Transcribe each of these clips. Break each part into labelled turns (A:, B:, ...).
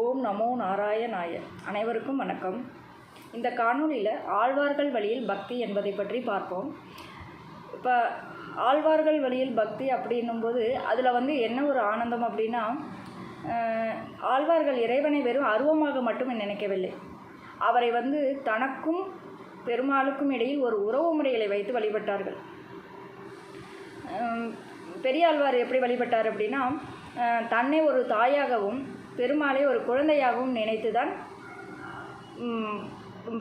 A: ஓம் நமோ நாராயணாய. அனைவருக்கும் வணக்கம். இந்த காணொளியில் ஆழ்வார்கள் வழியில் பக்தி என்பதை பற்றி பார்ப்போம். இப்போ ஆழ்வார்கள் வழியில் பக்தி அப்படின்னும்போது அதில் வந்து என்ன ஒரு ஆனந்தம் அப்படின்னா ஆழ்வார்கள் இறைவனை வெறும் அருவமாக மட்டும் நினைக்கவில்லை. அவரை வந்து தனக்கும் பெருமாளுக்கும் இடையில் ஒரு உறவு முறைகளை வைத்து வழிபட்டார்கள். பெரியாழ்வார் எப்படி வழிபட்டார் அப்படின்னா தன்னை ஒரு தாயாகவும் பெருமாளை ஒரு குழந்தையாகவும் நினைத்து தான்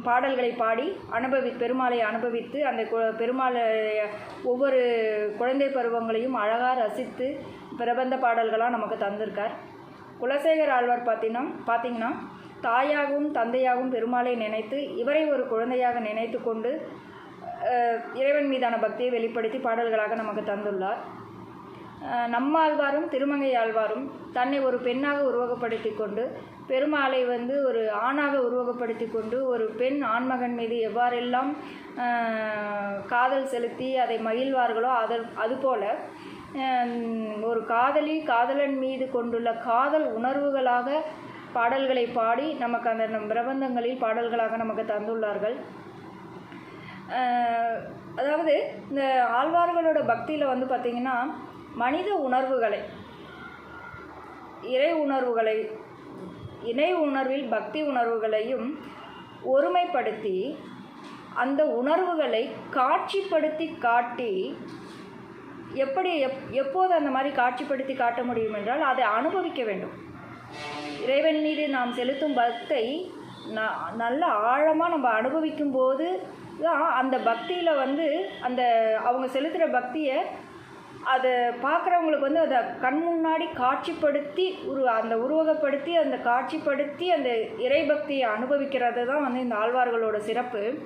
A: பாடல்களை பாடி அனுபவி பெருமாளை அனுபவித்து அந்த கு- பெருமாளை ஒவ்வொரு குழந்தை பருவங்களையும் அழகாக ரசித்து பிரபந்த பாடல்களாக நமக்கு தந்திருக்கார். குலசேகர் ஆழ்வார் பார்த்தீங்கன்னா பார்த்தீங்கன்னா தாயாகவும் தந்தையாகவும் பெருமாளை நினைத்து இவரை ஒரு குழந்தையாக நினைத்து கொண்டு இறைவன் மீதான பக்தியை வெளிப்படுத்தி பாடல்களாக நமக்கு தந்துள்ளார். நம்மாழ்வாரும் திருமங்கை ஆழ்வாரும் தன்னை ஒரு பெண்ணாக உருவகப்படுத்தி கொண்டு பெருமாளை வந்து ஒரு ஆணாக உருவகப்படுத்தி கொண்டு ஒரு பெண் ஆண்மகன் மீது எவ்வாறெல்லாம் காதல் செலுத்தி அதை மகிழ்வார்களோ அது அதுபோல ஒரு காதலி காதலன் மீது கொண்டுள்ள காதல் உணர்வுகளாக பாடல்களை பாடி நமக்கு அந்த நம் பிரபந்தங்களில் பாடல்களாக நமக்கு தந்துள்ளார்கள். அதாவது இந்த ஆழ்வார்களோட பக்தியில் வந்து பார்த்திங்கன்னா மனித உணர்வுகளை இறை உணர்வுகளை இணை உணர்வில் பக்தி உணர்வுகளையும் ஒருமைப்படுத்தி அந்த உணர்வுகளை காட்சிப்படுத்தி காட்டி எப்படி எப் எப்போது அந்த மாதிரி காட்சிப்படுத்தி காட்ட முடியும் என்றால் அதை அனுபவிக்க வேண்டும். இறைவன் மீது நாம் செலுத்தும் பக்தை ந நல்ல ஆழமாக நம்ம அனுபவிக்கும் போது தான் அந்த பக்தியில் வந்து அந்த அவங்க செலுத்துகிற பக்தியை அதை பார்க்குறவங்களுக்கு வந்து அதை கண் முன்னாடி காட்சிப்படுத்தி உரு அந்த உருவகப்படுத்தி அந்த காட்சிப்படுத்தி அந்த இறைபக்தியை அனுபவிக்கிறது தான் வந்து இந்த ஆழ்வார்களோட சிறப்பு.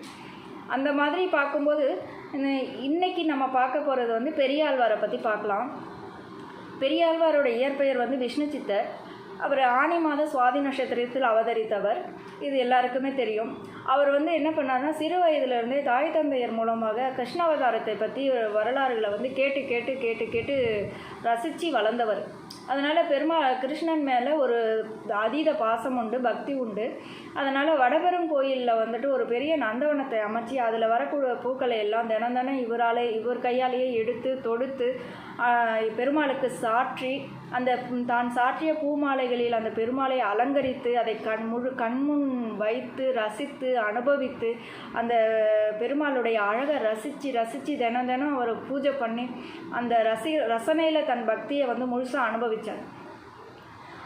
A: அந்த மாதிரி பார்க்கும்போது இந்த- இன்னைக்கு நம்ம பார்க்க போகிறது வந்து பெரியாழ்வாரை பற்றி பார்க்கலாம். பெரியாழ்வாரோட இயற்பெயர் வந்து விஷ்ணு சித்தர் அவர் ஆனி மாத சுவாதி நட்சத்திரத்தில் அவதரித்தவர். இது எல்லாருக்குமே தெரியும். அவர் வந்து என்ன பண்ணார்னா சிறு வயதிலிருந்தே தாய் தந்தையர் மூலமாக கிருஷ்ணாவதாரத்தை பற்றி வரலாறுகளை வந்து கேட்டு கேட்டு கேட்டு கேட்டு ரசித்து வளர்ந்தவர். அதனால் பெருமா கிருஷ்ணன் மேலே ஒரு அதீத பாசம் உண்டு பக்தி உண்டு. அதனால் வடபெரும் கோயிலில் வந்துட்டு ஒரு பெரிய நந்தவனத்தை அமைச்சு அதில் வரக்கூடிய பூக்களை எல்லாம் தினம் தினம் இவராலே இவர் கையாலேயே எடுத்து தொடுத்து பெருமாளுக்கு சாற்றி அந்த தான் சாற்றிய பூமாலைகளில் அந்த பெருமாளை அலங்கரித்து அதை கண் முழு கண்முன் வைத்து ரசித்து அனுபவித்து அந்த பெருமாளுடைய அழகை ரசித்து ரசித்து தினம் தினம் அவர் பூஜை பண்ணி அந்த ரசி ரசனையில் தன் பக்தியை வந்து முழுசாக அனுபவித்தார்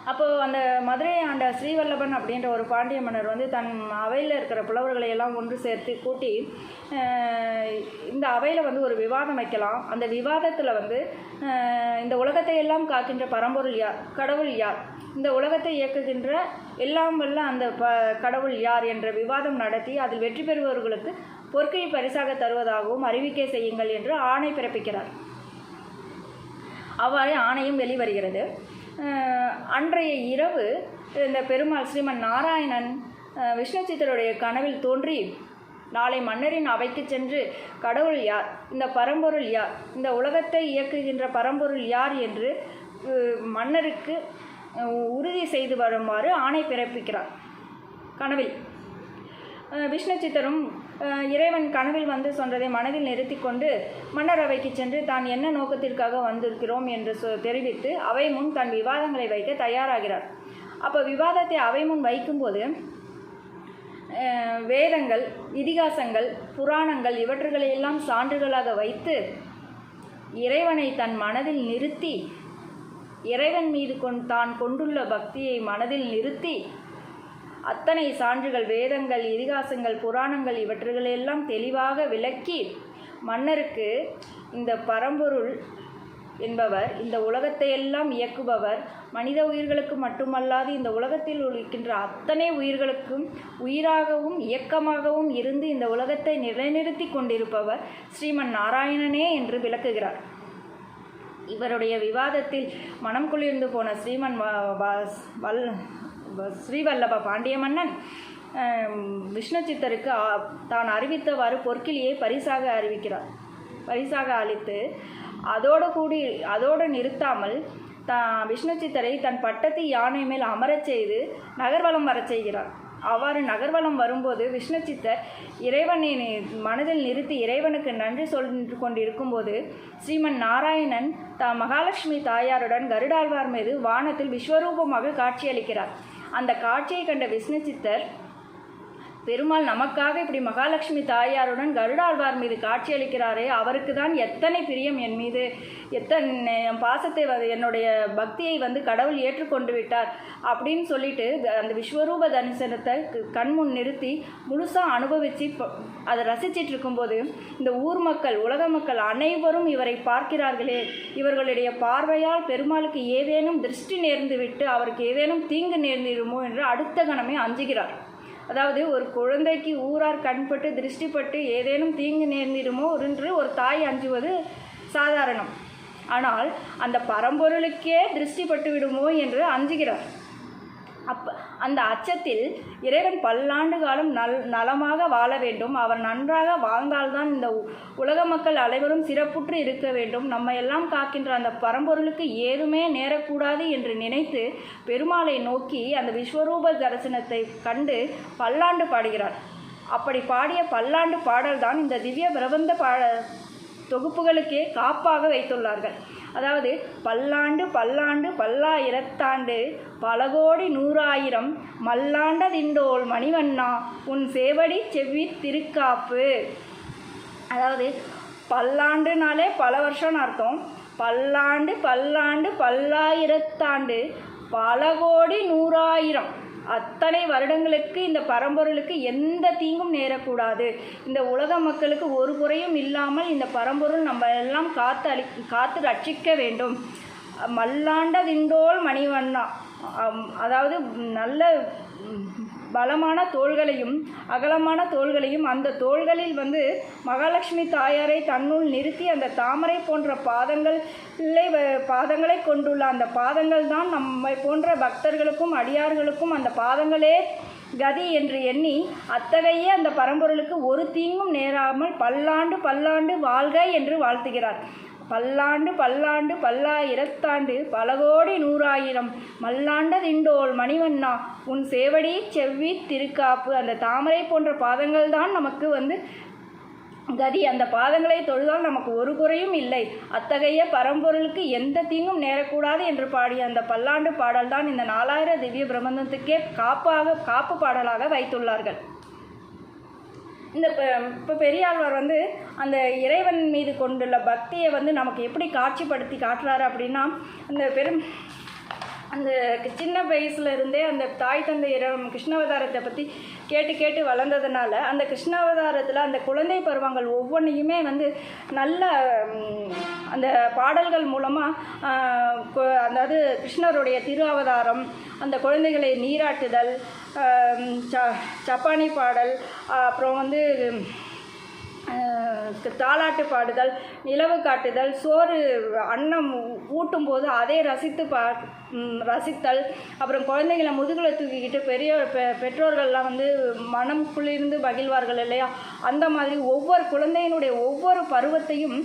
A: அப்போது அந்த மதுரை ஆண்ட ஸ்ரீவல்லபன் அப்படின்ற ஒரு பாண்டிய மன்னர் வந்து தன் அவையில் இருக்கிற புலவர்களை எல்லாம் ஒன்று சேர்த்து கூட்டி இந்த அவையில் வந்து ஒரு விவாதம் வைக்கலாம். அந்த விவாதத்தில் வந்து இந்த உலகத்தை எல்லாம் காக்கின்ற பரம்பொருள் யார்? கடவுள் யார்? இந்த உலகத்தை இயக்குகின்ற எல்லாம் வல்ல அந்த ப கடவுள் யார் என்ற விவாதம் நடத்தி அதில் வெற்றி பெறுபவர்களுக்கு பொற்கை பரிசாக தருவதாகவும் அறிவிக்கை செய்யுங்கள் என்று ஆணை பிறப்பிக்கிறார். அவ்வாறே ஆணையும் வெளிவருகிறது. அன்றைய இரவு இந்த பெருமாள் ஸ்ரீமன் நாராயணன் விஷ்ணு சித்தருடைய கனவில் தோன்றி நாளை மன்னரின் அவைக்கு சென்று கடவுள் யார்? இந்த பரம்பொருள் யார்? இந்த உலகத்தை இயக்குகின்ற பரம்பொருள் யார்? என்று மன்னருக்கு உறுதி செய்து வருமாறு ஆணை பிறப்பிக்கிறார். கனவில் விஷ்ணுச்சித்தரும் விஷ்ணு சித்தரும் இறைவன் கனவில் வந்து சொன்னதை மனதில் நிறுத்தி கொண்டு மன்னர் அவைக்கு சென்று தான் என்ன நோக்கத்திற்காக வந்திருக்கிறோம் என்று சொ தெரிவித்து அவை முன் தன் விவாதங்களை வைக்க தயாராகிறார். அப்போ விவாதத்தை அவை முன் வைக்கும்போது வேதங்கள் இதிகாசங்கள் புராணங்கள் இவற்றுகளையெல்லாம் சான்றுகளாக வைத்து இறைவனை தன் மனதில் நிறுத்தி இறைவன் மீது கொண் தான் கொண்டுள்ள பக்தியை மனதில் நிறுத்தி அத்தனை சான்றுகள் வேதங்கள் இதிகாசங்கள் புராணங்கள் இவற்றுகளெல்லாம் தெளிவாக விளக்கி மன்னருக்கு இந்த பரம்பொருள் என்பவர் இந்த உலகத்தையெல்லாம் இயக்குபவர் மனித உயிர்களுக்கு மட்டுமல்லாது இந்த உலகத்தில் இருக்கின்ற அத்தனை உயிர்களுக்கும் உயிராகவும் இயக்கமாகவும் இருந்து இந்த உலகத்தை நிலைநிறுத்தி கொண்டிருப்பவர் ஸ்ரீமன் நாராயணனே என்று விளக்குகிறார். இவருடைய விவாதத்தில் மனம் குளிர்ந்து போன ஸ்ரீமன் வ- வல் ஸ்ரீவல்லப பாண்டிய மன்னன் விஷ்ணுச்சித்தருக்கு விஷ்ணு சித்தருக்கு தான் அறிவித்தவாறு பொற்கிளியை பரிசாக அறிவிக்கிறார். பரிசாக அளித்து அதோடு கூடி அதோடு நிறுத்தாமல் த விஷ்ணு சித்தரை தன் பட்டத்து யானை மேல் அமரச் செய்து நகர்வலம் வரச் செய்கிறார். அவ்வாறு நகர்வலம் வரும்போது விஷ்ணு சித்தர் இறைவனை மனதில் நிறுத்தி இறைவனுக்கு நன்றி சொல்லிட்டு கொண்டிருக்கும்போது ஸ்ரீமன் நாராயணன் த மகாலட்சுமி தாயாருடன் கருடாழ்வார் மீது வானத்தில் விஸ்வரூபமாக காட்சியளிக்கிறார். அந்த காட்சியை கண்ட விஷ்ணு சித்தர் பெருமாள் நமக்காக இப்படி மகாலட்சுமி தாயாருடன் கருடாழ்வார் மீது காட்சியளிக்கிறாரே அவருக்கு தான் எத்தனை பிரியம் என் மீது? எத்தனை என் பாசத்தை வ- என்னுடைய பக்தியை வந்து கடவுள் ஏற்றுக்கொண்டு விட்டார் அப்படின்னு சொல்லிட்டு அந்த விஸ்வரூப தரிசனத்தை கண்முன் நிறுத்தி முழுசாக அனுபவித்து அதை ரசிச்சிட்டு இருக்கும்போது இந்த ஊர் மக்கள் உலக மக்கள் அனைவரும் இவரை பார்க்கிறார்களே. இவர்களுடைய பார்வையால் பெருமாளுக்கு ஏதேனும் திருஷ்டி நேர்ந்து விட்டு அவருக்கு ஏதேனும் தீங்கு நேர்ந்திருமோ என்று அடுத்த கணமே அஞ்சுகிறார். அதாவது ஒரு குழந்தைக்கு ஊரார் கண்பட்டு திருஷ்டிப்பட்டு ஏதேனும் தீங்கு நேர்ந்திடுமோ என்று ஒரு தாய் அஞ்சுவது சாதாரணம். ஆனால் அந்த பரம்பொருளுக்கே திருஷ்டிப்பட்டு விடுமோ என்று அஞ்சுகிறார். அப்ப அந்த அச்சத்தில் இறைவன் பல்லாண்டு காலம் நல் நலமாக வாழ வேண்டும். அவர் நன்றாக வாழ்ந்தால்தான் இந்த உ- உலக மக்கள் அனைவரும் சிறப்புற்று இருக்க வேண்டும். நம்ம எல்லாம் காக்கின்ற அந்த பரம்பொருளுக்கு ஏதுமே நேரக்கூடாது என்று நினைத்து பெருமாளை நோக்கி அந்த விஸ்வரூப தரிசனத்தை கண்டு பல்லாண்டு பாடுகிறார். அப்படி பாடிய பல்லாண்டு பாடல்தான் இந்த திவ்ய பிரபந்த பாட தொகுப்புகளுக்கே காப்பாக வைத்துள்ளார்கள். அதாவது பல்லாண்டு பல்லாண்டு பல்லாயிரத்தாண்டு பல கோடி நூறாயிரம் மல்லாண்ட திண்டோல் மணிவண்ணா உன் சேவடி செவ்வி திருக்காப்பு. அதாவது பல்லாண்டுனாலே பல வருஷம்னு அர்த்தம். பல்லாண்டு பல்லாண்டு பல்லாயிரத்தாண்டு பல கோடி நூறாயிரம். அத்தனை வருடங்களுக்கு இந்த பரம்பொருளுக்கு எந்த தீங்கும் நேரக்கூடாது. இந்த உலக மக்களுக்கு ஒரு குறையும் இல்லாமல் இந்த பரம்பொருள் நம்ம எல்லாம் காத்து அளி காத்து ரட்சிக்க வேண்டும். மல்லாண்ட திண்டோல் மணிவண்ணா. அம், அதாவது நல்ல பலமான தோள்களையும் அகலமான தோள்களையும் அந்த தோள்களில் வந்து மகாலட்சுமி தாயாரை தன்னுள் நிறுத்தி அந்த தாமரை போன்ற பாதங்களை வ- பாதங்களை கொண்டுள்ள அந்த பாதங்கள் தான் நம்மை போன்ற பக்தர்களுக்கும் அடியார்களுக்கும் அந்த பாதங்களே கதி என்று எண்ணி அத்தகைய அந்த பரம்பொருளுக்கு ஒரு தீங்கும் நேராமல் பல்லாண்டு பல்லாண்டு வாழ்க என்று வாழ்த்துகிறார். பல்லாண்டு பல்லாண்டு பல்லாயிரத்தாண்டு பல கோடி நூறாயிரம் மல்லாண்டதிண்டோள் மணிவண்ணா உன் சேவடி செவ்வி திருக்காப்பு. அந்த தாமரை போன்ற பாதங்கள் தான் நமக்கு வந்து கதி. அந்த பாதங்களை தொழுதால் நமக்கு ஒரு குறையும் இல்லை. அத்தகைய பரம்பொருளுக்கு எந்த தீங்கும் நேரக்கூடாது என்று பாடிய அந்த பல்லாண்டு பாடல்தான் இந்த நாலாயிர திவ்ய பிரபந்தத்துக்கே காப்பாக காப்பு பாடலாக வைத்துள்ளார்கள். இந்த இப்போ பெரியாழ்வார் வந்து அந்த இறைவன் மீது கொண்டுள்ள பக்தியை வந்து நமக்கு எப்படி காட்சிப்படுத்தி காட்டுறாரு அப்படின்னா அந்த பெரும் அந்த சின்ன வயசுல இருந்தே அந்த தாய் தந்தையிடம் கிருஷ்ணாவதாரத்தை பற்றி கேட்டு கேட்டு வளர்ந்ததுனால அந்த கிருஷ்ணாவதாரத்தில் அந்த குழந்தை பருவங்கள் ஒவ்வொன்றையுமே வந்து நல்ல அந்த பாடல்கள் மூலமாக அதாவது கிருஷ்ணருடைய திரு அவதாரம் அந்த குழந்தைகளை நீராட்டுதல் ச சப்பானி பாடல் அப்புறம் வந்து தாலாட்டு பாடுதல் நிலவு காட்டுதல் சோறு அன்னம் ஊட்டும் போது அதை ரசித்து பா ரசித்தல் அப்புறம் குழந்தைகளை முதுகில் தூக்கிக்கிட்டு பெரிய பெ- பெற்றோர்கள்லாம் வந்து மனம் குளிர்ந்து மகிழ்வார்கள் இல்லையா? அந்த மாதிரி ஒவ்வொரு குழந்தையினுடைய ஒவ்வொரு பருவத்தையும்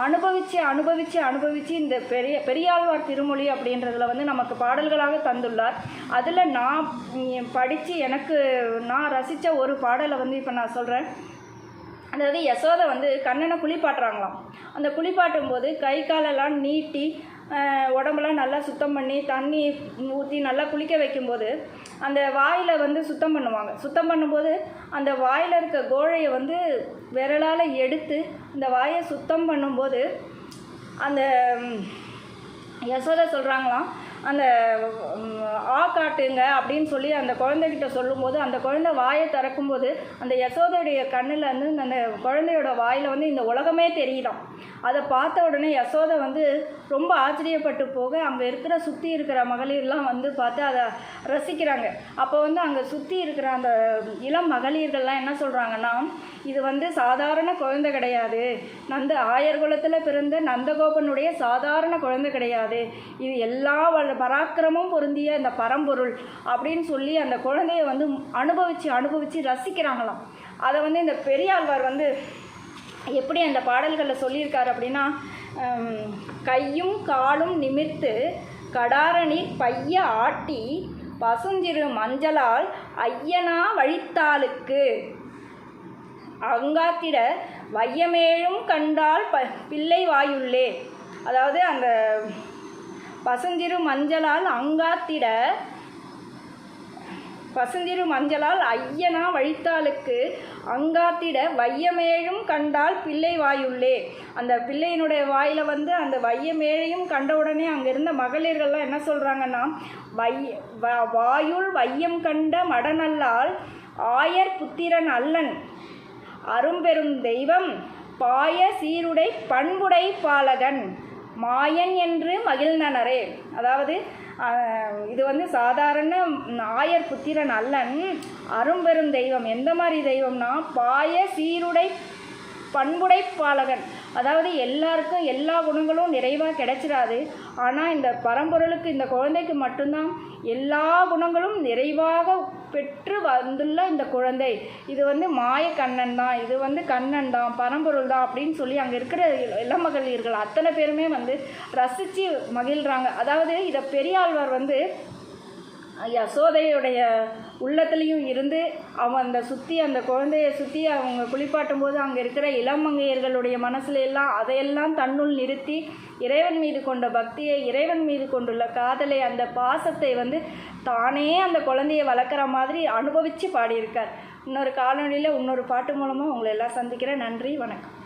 A: அனுபவித்து அனுபவித்து அனுபவித்து இந்த பெரிய பெரியாழ்வார் திருமொழி அப்படின்றதுல வந்து நமக்கு பாடல்களாக தந்துள்ளார். அதில் நான் படித்து எனக்கு நான் ரசித்த ஒரு பாடலை வந்து இப்போ நான் சொல்கிறேன் அதாவது யசோதை வந்து கண்ணனை குளிப்பாட்டுறாங்களாம். அந்த குளிப்பாட்டும் போது கை காலெல்லாம் நீட்டி உடம்பெல்லாம் நல்லா சுத்தம் பண்ணி தண்ணி ஊற்றி நல்லா குளிக்க வைக்கும்போது அந்த வாயில் வந்து சுத்தம் பண்ணுவாங்க. சுத்தம் பண்ணும்போது அந்த வாயில் இருக்க கோழையை வந்து விரலால் எடுத்து அந்த வாயை சுத்தம் பண்ணும்போது அந்த யசோதை சொல்கிறாங்களாம் அந்த ஆ காட்டுங்க அப்படின்னு சொல்லி அந்த குழந்தைகிட்ட சொல்லும்போது அந்த குழந்தை வாயை திறக்கும்போது அந்த யசோதையுடைய கண்ணில் வந்து அந்த குழந்தையோட வாயில் வந்து இந்த உலகமே தெரியுதாம். அதை பார்த்த உடனே யசோதை வந்து ரொம்ப ஆச்சரியப்பட்டு போக அங்கே இருக்கிற சுற்றி இருக்கிற மகளிர்லாம் வந்து பார்த்து அதை ரசிக்கிறாங்க. அப்போ வந்து அங்கே சுற்றி இருக்கிற அந்த இளம் மகளிர்கள்லாம் என்ன சொல்கிறாங்கன்னா இது வந்து சாதாரண குழந்தை கிடையாது. நந்த ஆயர் குலத்தில் பிறந்த நந்தகோபனுடைய சாதாரண குழந்தை கிடையாது. இது எல்லா அந்த பராக்கிரமும் பொருந்திய இந்த பரம்பொருள் அப்படின்னு சொல்லி அந்த குழந்தைய வந்து அனுபவித்து அனுபவித்து ரசிக்கிறாங்களாம். அதை வந்து இந்த பெரியாழ்வார் வந்து எப்படி அந்த பாடல்களில் சொல்லியிருக்காரு அப்படின்னா கையும் காலும் நிமிர்த்து கடாரணி பைய ஆட்டி பசுஞ்சிறு மஞ்சளால் ஐயனா வழித்தாளுக்கு. அங்காத்திட வையமேழும் கண்டால் ப பிள்ளை வாயுள்ளே. அதாவது அந்த பசஞ்சிறு மஞ்சளால் அங்காத்திட பசுந்திரு மஞ்சளால் ஐயனா வழித்தாளுக்கு அங்காத்திட வையமேழும் கண்டால் பிள்ளை வாயுள்ளே. அந்த பிள்ளையினுடைய வாயில் வந்து அந்த வையமேழையும் கண்ட உடனே அங்கே இருந்த மகளிர்கள்லாம் என்ன சொல்கிறாங்கன்னா வைய வ- வாயுள் வையம் கண்ட மடநல்லால் ஆயர் புத்திரன் அல்லன். அரும்பெரும் தெய்வம் பாய சீருடை பண்புடை பாலகன். மாயன் என்று மகிழ்ந்தனரே. அதாவது இது வந்து சாதாரண ஆயர் புத்திரன் அல்லன் அரும்பெரும் தெய்வம். எந்த மாதிரி தெய்வம்னா பாய சீருடை பண்புடை பாலகன் அதாவது எல்லாருக்கும் எல்லா குணங்களும் நிறைவாக கிடைச்சிடாது ஆனால் இந்த பரம்பொருளுக்கு இந்த குழந்தைக்கு மட்டும்தான் எல்லா குணங்களும் நிறைவாக பெற்று வந்துள்ள இந்த குழந்தை. இது வந்து மாய கண்ணன் தான். இது வந்து கண்ணன் தான். பரம்பொருள் தான் அப்படின்னு சொல்லி அங்கே இருக்கிற இளமகளிர்கள் அத்தனை பேருமே வந்து ரசித்து மகிழ்கிறாங்க அதாவது இதை பெரியாழ்வார் வந்து யசோதையுடைய உள்ளத்துலேயும் இருந்து அவன் அந்த சுற்றி அந்த குழந்தைய சுற்றி அவங்க குளிப்பாட்டும் போது அங்கே இருக்கிற இளமங்கையர்களுடைய மனசுல எல்லாம் அதையெல்லாம் தன்னுள் நிறுத்தி இறைவன் மீது கொண்ட பக்தியை இறைவன் மீது கொண்டுள்ள காதலை அந்த பாசத்தை வந்து தானே அந்த குழந்தைய வளர்க்குற மாதிரி அனுபவித்து பாடியிருக்கார். இன்னொரு காணொளியில் இன்னொரு பாட்டு மூலமாக உங்களை எல்லாம் சந்திக்கிறேன். நன்றி வணக்கம்.